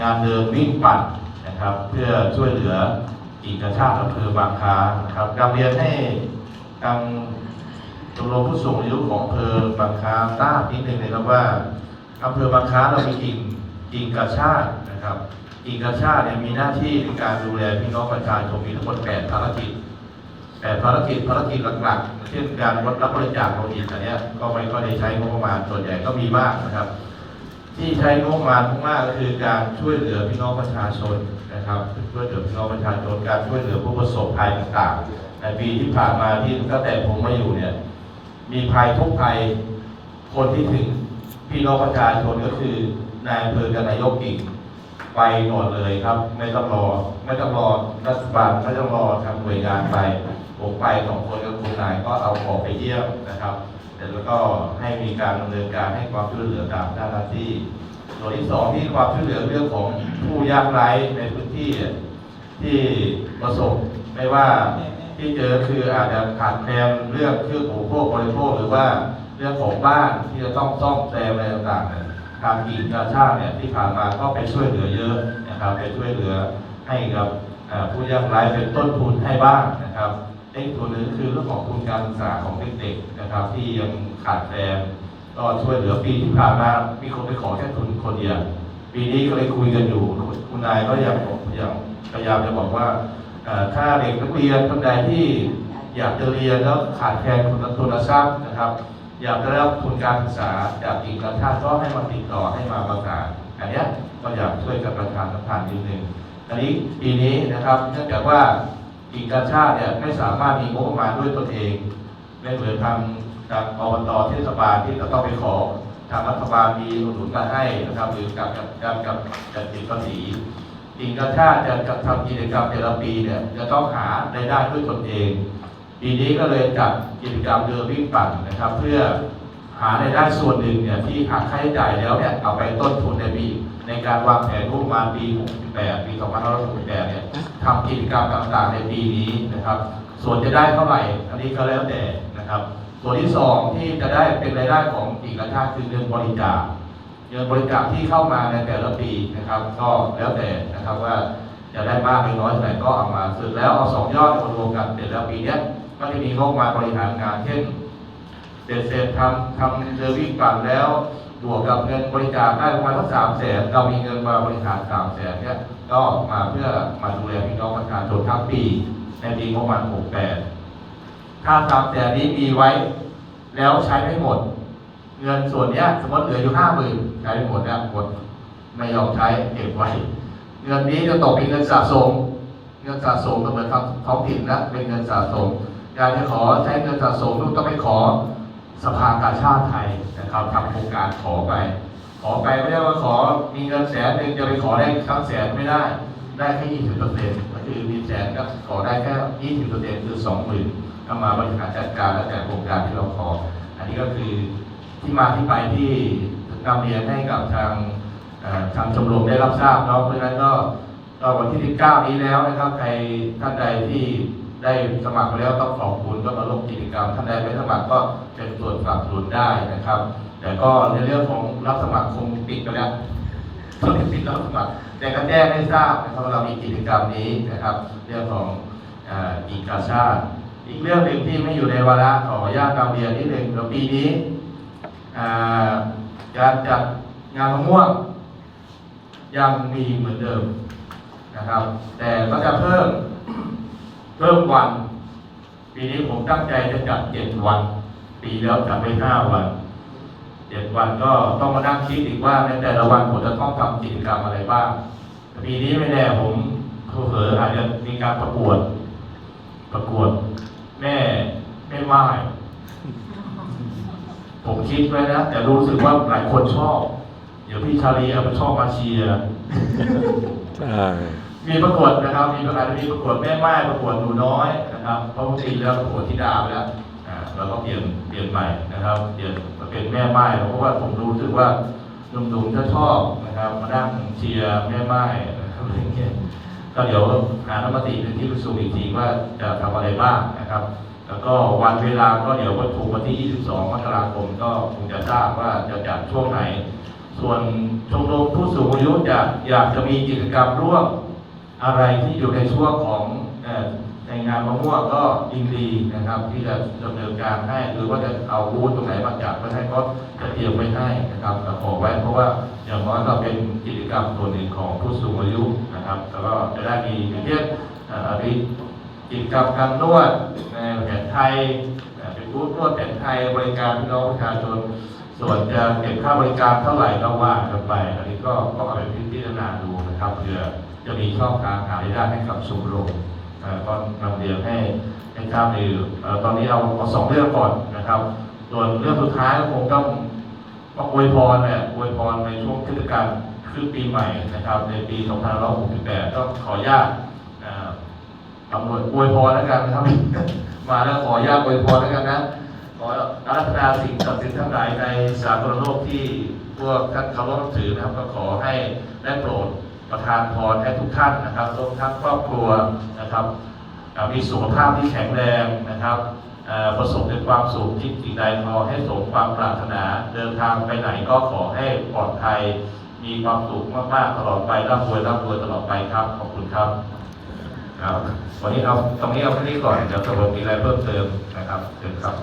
งานเดินวิ่งปั่นนะครับ เพื่อช่วยเหลือกิ่งกชากอำเภอบางคานะครับการเรียนให้ทางชมรมผู้สูงอายุของอำเภอบางคาทราบนิดนึงนะครับว่าอำเภอบางคาเรามีกิ่งกิ่งกระชากนะครับกิ่งกระชากเนี่ยมีหน้าที่ในการดูแลพี่น้องประชาชนมีทั้งหมดแปดภารกิจแต่ภารกิจภารกิจหลักๆ เช่นการรับบริจาคโลหิตอันเนี้ยก็ไม่ค่อยได้ใช้งบประมาณส่วนใหญ่ก็มีบ้างนะครับ ที่ใช้งบประมาณมากก็คือการช่วยเหลือพี่น้องประชาชนนะครับช่วยเหลือพี่น้องประชาชนการช่วยเหลือผู้ประสบภัยต่างๆในปีที่ผ่านมาที่ตั้งแต่ผมมาอยู่เนี่ยมีภัยทุกภัยคนที่ถึงพี่น้องประชาชนก็คือนายอำเภอกับนายกอีกไปหมดเลยครับ ไม่ต้องรอ ไม่ต้องรอรัฐบาลไม่ต้องรอทางหน่วยงานไปผมไปสองคนกับคุณนายก็เอาออกไปเยี่ยมนะครับ แล้วก็ให้มีการดำเนินการให้ความช่วยเหลือตามหน้าที่ส่วนที่สองที่ความช่วยเหลือเรื่องของผู้ยากไร้ในพื้นที่ที่ประสบไม่ว่าที่เจอคืออาจจะขาดแคลนเรื่องเครื่องอุปโภคบริโภคหรือว่าเรื่องของบ้านที่จะต้องซ่อมแซมอะไรต่างๆทางกิ่งกาชาติเนี่ยที่ผ่านมาก็ไปช่วยเหลือเยอะนะครับไปช่วยเหลือให้กับผู้ยากไร้เป็นต้นทุนให้บ้างนะครับ อีกตัวหนึงคือเรื่องของทุนการศึกษาของเด็กๆนะครับ ที่ยังขาดแคลนก็ช่วยเหลือปีที่ผ่านมามีคนไปขอแค่ทุนคนเดียวปีนี้ก็เลยคุยกันอยู่ คุณนายก็ยังยังพยายามจะบอกว่าเอ่อถ้าเด็กนักเรียนคนใดที่อยากจะเรียนแล้วขาดแคลนทุนทุนทรัพย์นะครับ อยากจะได้รับทุนการศึกษาจากกิ่งกระชาติก็ให้มาติดต่อให้มาประกาศอันนี้ก็อยากช่วยกับประธานสัมพันนิดนึงอันนี้ปีนี้นะครับเนื่องจากว่า กิ่งกรชาติเนี่ยไม่สามารถมีงบประมาณด้วยตนเองไม่เหมือนทางทางอบตเทศบาลที่จะต้องไปขอทางรัฐบาลมีอุดหนุนมาให้นะครับหรือกับกับกับกับจัดติดภาษีกิ่งกรชาติจะจะทำกิจกรรมแต่ละปีเนี่ยจะต้องหารายได้ด้วยตนเองปีนี้ก็เลยจัดกิจกรรมเดินวิ่งปั่นนะครับ เพื่อ หารายได้ส่วนหนึ่งเนี่ยที่หักค่าใช้จ่ายแล้วเนี่ยเอาไปต้นทุนในปีในการวางแผนงบประมาณปี 68 ปี 2568 เนี่ยทำกิจกรรมต่างๆในปีนี้นะครับ ส่วนจะได้เท่าไหร่ อันนี้ก็แล้วแต่นะครับ ส่วนที่สองที่จะได้เป็นรายได้ของกิ่งกระชาติคือเงินบริจาคเงินบริจาคที่เข้ามาในแต่ละปีนะครับ ก็แล้วแต่นะครับว่าจะได้มากหรือน้อยเท่าไหร่ก็เอามาสร็จแล้วเอาสองยอดมารวมกันเสร็จแล้วปีนี้ก็จะมีงบประมาณบริหารงานเช่น เด็ดเสร็จทำทำเซอร์วิสปั่นแล้วบวกกับเงินบริจาคได้ประมาณสักสามแสนเรามีเงินมาบริหารสามแสนเนี่ยก็มาเพื่อมาดูแลพี่น้องประชาชนทั้งปีในปีงบประมาณหกแปดถ้าสามแสนนี้มีไว้ แล้วใช้ไม่หมด เงินส่วนเนี้ยสมมติเหลืออยู่ห้าหมื่นใช้หมดแล้วหมดไม่ยอมใช้เก็บไว้ เงินนี้จะตกเป็นเงินสะสม เงินสะสมก็เหมือนท้องถิ่นนะเป็นเงินสะสมอยากจะขอใช้เงินสะสมลูกต้องไปขอ สภากาชาติไทยนะครับทำโครงการขอไป ขอไปไม่ได้ว่าขอมีเงินแสนหนึ่งจะไปขอได้ทั้งแสนไม่ได้ ได้แค่ยี่สิบเปอร์เซ็นต์ก็คือมีแสนก็ขอได้แค่ยี่สิบเปอร์เซ็นต์คือสองหมื่นก็มาบริหารจัดการและแต่โครงการที่เราขอ อันนี้ก็คือที่มาที่ไปที่นำเรียนให้กับทางทางชมรมได้รับทราบเนาะเพราะฉะนั้นก็ก็วันที่ 19 นี้แล้วนะครับใครท่านใดที่ ได้สมัครแล้วต้องขอบคุณก็มาร่วมกิจกรรมท่านใดไม่สมัครก็เป็นส่วนสนับสนุนได้นะครับ แต่ก็ในเรื่องของรับสมัครคงปิดไปแล้วตอนนี้ปิดรับสมัคร แต่ก็แจ้งให้ทราบนะครับว่าเรามีกิจกรรมนี้นะครับ เรื่องของอีกาชาติอีกเรื่องหนึ่งที่ไม่อยู่ในวาระขออนุญาตนำเรียนนิดหนึ่งเราปีนี้อาการจัดงานมะม่วงยังมีเหมือนเดิมนะครับ แต่ก็จะเพิ่ม เพิ่มวัน ปีนี้ผมตั้งใจจะจัดเจ็ดวัน ปีแล้วจัดไปห้าวันเจ็ดวันก็ต้องมานั่งคิดอีกว่าในแต่ละวันผมจะต้องทำกิจกรรมอะไรบ้างปีนี้ไม่แน่ผมเผลออาจจะมีการประกวด ประกวด แม่แม่ไม้ผมคิดไว้นะแต่รู้สึกว่าหลายคนชอบ เดี๋ยวพี่ชาลีเอาไปชอบมาเชียร์ใช่ มีประกวดนะครับ มีประกาศมีประกวดแม่ไม้ประกวดหนูน้อยนะครับเพราะปกติแล้วประกวดธิดาไปแล้วอ่าเราก็เปลี่ยนเปลี่ยนใหม่นะครับเปลี่ยนมาเป็นแม่ไม้เพราะว่าผมรู้สึกว่าหนุ่มๆจะชอบนะครับมานั่งเชียร์แม่ไม้นะครับอะไรเงี้ยก็เดี๋ยวหาธรรมติในที่ประชุมอีกทีว่าจะทำอะไรบ้างนะครับ แล้วก็วันเวลาก็เดี๋ยววันถูกวันที่ 22 มกราคมก็คงจะทราบว่าจะจัดช่วงไหน ส่วนชมรมผู้สูงอายุอยากอยากจะมีกิจกรรมร่วม อะไรที่อยู่ในช่วงของในงานมะม่วงก็ยินดีนะครับ ที่จะดำเนินการให้หรือว่าจะเอาบูธตรงไหนมาจัดไว้ให้ก็จะเตรียมไว้ให้นะครับแต่ขอไว้เพราะว่าอย่างน้อยก็เป็นกิจกรรมตัวหนึ่งของผู้สูงอายุนะครับแล้วก็จะได้มีอย่างเช่นอ่อมีกิจกรรมการนวดในแผนไทย เอ่อเป็นบูธนวดแผนไทยบริการพี่น้องประชาชน ส่วนจะเก็บค่าบริการเท่าไหร่ก็ว่ากันไป อันนี้ก็ก็เอาไปพิจารณาดูนะครับเพื่อจะมีช่องทางหารายได้ให้กับชมรมเอ่อก็นำเรียนให้ให้ทราบในตอนนี้เอาเอาสองเรื่องก่อนนะครับ ส่วนเรื่องสุดท้ายก็คงต้องต้องอวยพรเนี่ยอวยพรในช่วงเทศกาลคือปีใหม่นะครับ ในปี 2568 ก็ขออนุญาต เอ่อตำรวจอวยพรแล้วกันนะครับ มาแล้วขออนุญาตอวยพรแล้วกันนะ ขออารัธนาสิ่งศักดิ์สิทธิ์ทั้งหลายในสากลโลกที่พวกท่านเคารพนับถือนะครับ ก็ขอให้ได้โปรดประทานพรให้ทุกท่านนะครับรวมทั้งครอบครัวนะครับอ่ามีสุขภาพที่แข็งแรงนะครับเอ่อประสบแต่ความสุขที่สิ่งใดขอให้สมความปรารถนาเดินทางไปไหนก็ขอให้ปลอดภัยมีความสุขมาก ๆ ตลอดไปร่ำรวยร่ำรวยตลอดไปครับ ขอบคุณครับ ครับวันนี้เอาตรงนี้เอาแค่นี้ก่อนเดี๋ยวสรุปมีอะไรเพิ่มเติมนะครับเชิญครับ